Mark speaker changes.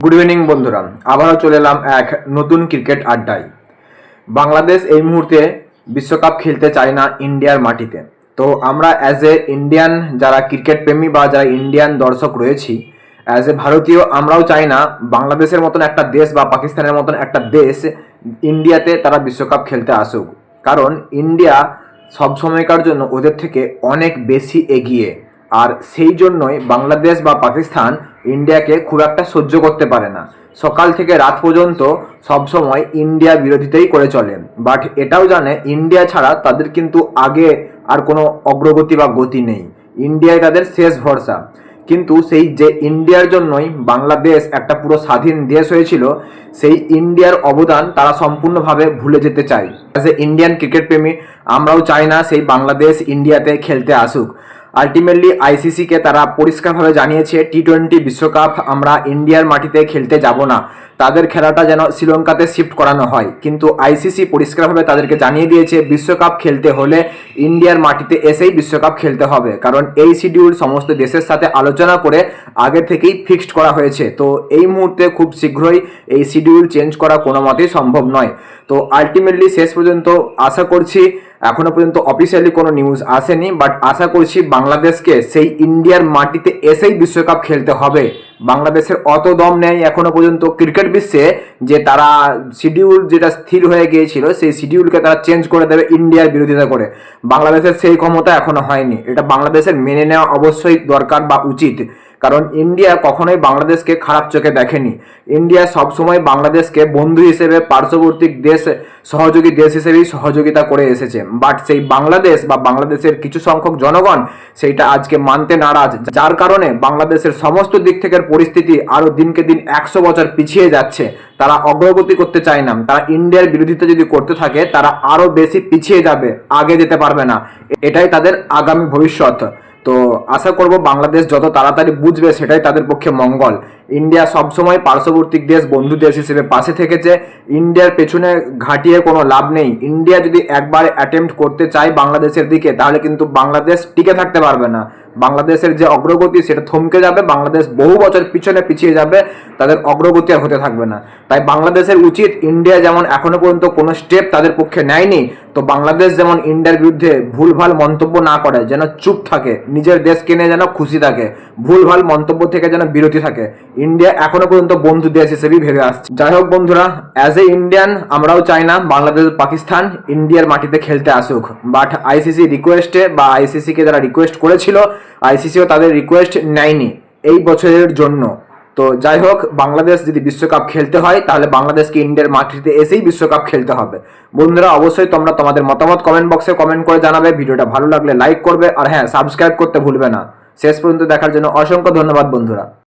Speaker 1: Good evening বন্ধুরা। আবারও চলে এলাম এক নতুন ক্রিকেট আড্ডায়। বাংলাদেশ এই মুহূর্তে বিশ্বকাপ খেলতে চায় না ইন্ডিয়ার মাটিতে। তো আমরা অ্যাজ এ ইন্ডিয়ান যারা ক্রিকেট প্রেমী বা যারা ইন্ডিয়ান দর্শক রয়েছি অ্যাজ এ ভারতীয় আমরাও চাই না বাংলাদেশের মতন একটা দেশ বা পাকিস্তানের মতন একটা দেশ ইন্ডিয়াতে তারা বিশ্বকাপ খেলতে আসুক। কারণ ইন্ডিয়া সব সময়কার জন্য ওদের থেকে অনেক বেশি এগিয়ে। আর সেই জন্যই বাংলাদেশ বা পাকিস্তান ইন্ডিয়াকে খুব একটা সহ্য করতে পারে না। সকাল থেকে রাত পর্যন্ত সবসময় ইন্ডিয়া বিরোধিতাই করে চলে। বাট এটাও জানে, ইন্ডিয়া ছাড়া তাদের কিন্তু আগে আর কোনো অগ্রগতি বা গতি নেই। ইন্ডিয়ায় তাদের শেষ ভরসা। কিন্তু সেই যে ইন্ডিয়ার জন্যই বাংলাদেশ একটা পুরো স্বাধীন দেশ হয়েছিল, সেই ইন্ডিয়ার অবদান তারা সম্পূর্ণভাবে ভুলে যেতে চায়। অ্যাজ এ ইন্ডিয়ান ক্রিকেট প্রেমী, আমরাও চাই না সেই বাংলাদেশ ইন্ডিয়াতে খেলতে আসুক। আলটিমেটলি আইসিসিকে তারা পরিষ্কারভাবে জানিয়েছে টি টোয়েন্টি বিশ্বকাপ আমরা ইন্ডিয়ার মাটিতে খেলতে যাব না। তাদের খেলাটা যেন শ্রীলঙ্কাতে শিফট করানো হয়। কিন্তু আইসিসি পরিষ্কারভাবে তাদেরকে জানিয়ে দিয়েছে, বিশ্বকাপ খেলতে হলে ইন্ডিয়ার মাটিতে এসেই বিশ্বকাপ খেলতে হবে। কারণ এই শিডিউল সমস্ত দেশের সাথে আলোচনা করে আগে থেকেই ফিক্সড করা হয়েছে। তো এই মুহূর্তে খুব শীঘ্রই এই শিডিউল চেঞ্জ করা কোনো মতেই সম্ভব নয়। তো আলটিমেটলি শেষ পর্যন্ত আশা করছি এখনও পর্যন্ত অফিসিয়ালি কোনো নিউজ আসেনি বাট আশা করছি বাংলাদেশকে সেই ইন্ডিয়ার মাটিতে এসেই বিশ্বকাপ খেলতে হবে। বাংলাদেশের অত দম নেই এখনও পর্যন্ত ক্রিকেট বিশ্বে যে তারা শিডিউল যেটা স্থির হয়ে গিয়েছিল, সেই শিডিউলকে তারা চেঞ্জ করে দেবে ইন্ডিয়ার বিরোধিতা করে। বাংলাদেশের সেই ক্ষমতা এখনও হয়নি। এটা বাংলাদেশের মেনে নেওয়া অবশ্যই দরকার বা উচিত। কারণ ইন্ডিয়া কখনোই বাংলাদেশকে খারাপ চোখে দেখেনি। ইন্ডিয়া সবসময় বাংলাদেশকে বন্ধু হিসেবে, পার্শ্ববর্তী দেশ, সহযোগী দেশ হিসেবেই সহযোগিতা করে এসেছে। বাট সেই বাংলাদেশ বা বাংলাদেশের কিছু সংখ্যক জনগণ, সেইটা আজকে মানতে নারাজ। যার কারণে বাংলাদেশের সমস্ত দিক থেকে পরিস্থিতি আরও দিনকে দিন একশো বছর পিছিয়ে যাচ্ছে, তারা অগ্রগতি করতে চায় না। তারা ইন্ডিয়ার বিরোধিতা যদি করতে থাকে, তারা আরও বেশি পিছিয়ে যাবে, আগে যেতে পারবে না। এটাই তাদের আগামী ভবিষ্যৎ। তো আশা করব বাংলাদেশ যত তাড়াতাড়ি বুঝবে, সেটাই তাদের পক্ষে মঙ্গল। ইন্ডিয়া সবসময় পার্শ্ববর্তী দেশ, বন্ধু দেশ হিসেবে পাশে থেকেছে। ইন্ডিয়ার পেছনে ঘাটিয়ে কোনো লাভ নেই। ইন্ডিয়া যদি একবার অ্যাটেম্প্ট করতে চায় বাংলাদেশের দিকে, তাহলে কিন্তু বাংলাদেশ টিকে থাকতে পারবে না। বাংলাদেশের যে অগ্রগতি সেটা থমকে যাবে, বাংলাদেশ বহু বছর পিছনে পিছিয়ে যাবে, তাদের অগ্রগতি আর হতে থাকবে না। তাই বাংলাদেশের উচিত ইন্ডিয়া যেমন এখনও পর্যন্ত কোনো স্টেপ তাদের পক্ষে নেয়নি, তো বাংলাদেশ যেমন ইন্ডিয়ার বিরুদ্ধে ভুলভাল মন্তব্য না করে, যেন চুপ থাকে, নিজের দেশকে নিয়ে যেন খুশি থাকে, ভুলভাল মন্তব্য থেকে যেন বিরতি থাকে। ইন্ডিয়া এখনও পর্যন্ত বন্ধু দেশ হিসেবেই ভেবে আসছে। যাই হোক বন্ধুরা অ্যাজ এ ইন্ডিয়ান আমরাও চাই না বাংলাদেশ, পাকিস্তান, ইন্ডিয়ার মাটিতে খেলতে আসুক। বাট আইসিসি রিকোয়েস্টে বা আইসিসিকে যারা রিকোয়েস্ট করেছিল আইসিসিও তাদের রিকোয়েস্ট নেয়নি এই বছরের জন্য। তো যাই হোক, বাংলাদেশ যদি বিশ্বকাপ খেলতে হয়, তাহলে বাংলাদেশকে ইন্ডিয়ার মাটিতে এসেই বিশ্বকাপ খেলতে হবে। বন্ধুরা, অবশ্যই তোমরা তোমাদের মতামত কমেন্ট বক্সে কমেন্ট করে জানাবে। ভিডিওটা ভালো লাগলে লাইক করবে। আর হ্যাঁ সাবস্ক্রাইব করতে ভুলবে না। শেষ পর্যন্ত দেখার জন্য অসংখ্য ধন্যবাদ, বন্ধুরা।